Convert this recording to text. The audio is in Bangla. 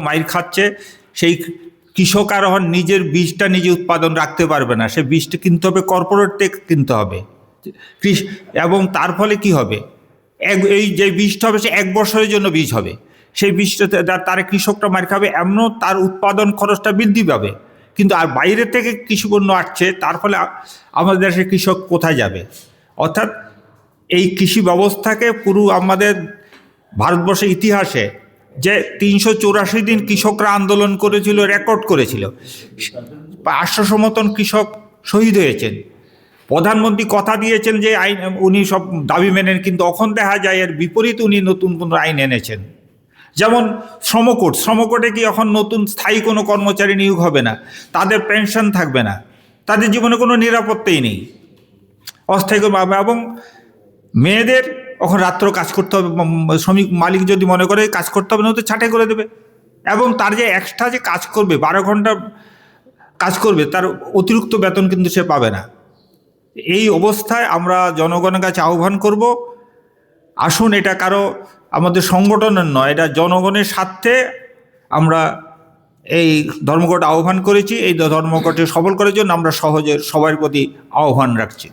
মাইর খাচ্ছে, সেই কৃষক আর নিজের বীজটা নিজে উৎপাদন রাখতে পারবে না। সে বীজটা কিনতে হবে কর্পোরেট থেকে কিনতে হবে। এবং তার ফলে কি হবে? এক, এই যে বীজটা হবে, সে এক বছরের জন্য বীজ হবে। সেই বীজটা তার কৃষকটা মার খাবে, এমনও তার উৎপাদন খরচটা বৃদ্ধি পাবে। কিন্তু আর বাইরে থেকে কৃষি পণ্য আসছে, তার ফলে আমাদের দেশের কৃষক কোথায় যাবে? অর্থাৎ এই কৃষি ব্যবস্থাকে পুরো আমাদের ভারতবর্ষের ইতিহাসে যে তিনশো দিন কৃষকরা আন্দোলন করেছিল রেকর্ড করেছিল। আটশোশো মতন কৃষক শহীদ হয়েছেন। প্রধানমন্ত্রী কথা দিয়েছেন যে আইন, উনি সব দাবি মেনেন, কিন্তু এখন দেখা যায় এর বিপরীত উনি নতুন কোনো আইন এনেছেন। যেমন শ্রমকোট, শ্রমকোটে কি এখন নতুন স্থায়ী কোনো কর্মচারী নিয়োগ হবে না? তাদের পেনশন থাকবে না। তাদের জীবনে কোনো নিরাপত্তাই নেই। অস্থায়ী এবং মেয়েদের এখন রাত্র কাজ করতে হবে শ্রমিক মালিক যদি মনে করে কাজ করতে হবে না তো ছাঁটাই করে দেবে। এবং তার যে এক্সট্রা যে কাজ করবে, বারো ঘণ্টা কাজ করবে, তার অতিরিক্ত বেতন কিন্তু সে পাবে না। এই অবস্থায় আমরা জনগণের কাছে আহ্বান করব, আসুন এটা কারও আমাদের সংগঠনের নয়, এটা জনগণের স্বার্থে আমরা এই ধর্মঘট আহ্বান করেছি, এই ধর্মঘটে সফল করার জন্য আমরা সহজে সবার প্রতি আহ্বান রাখছি।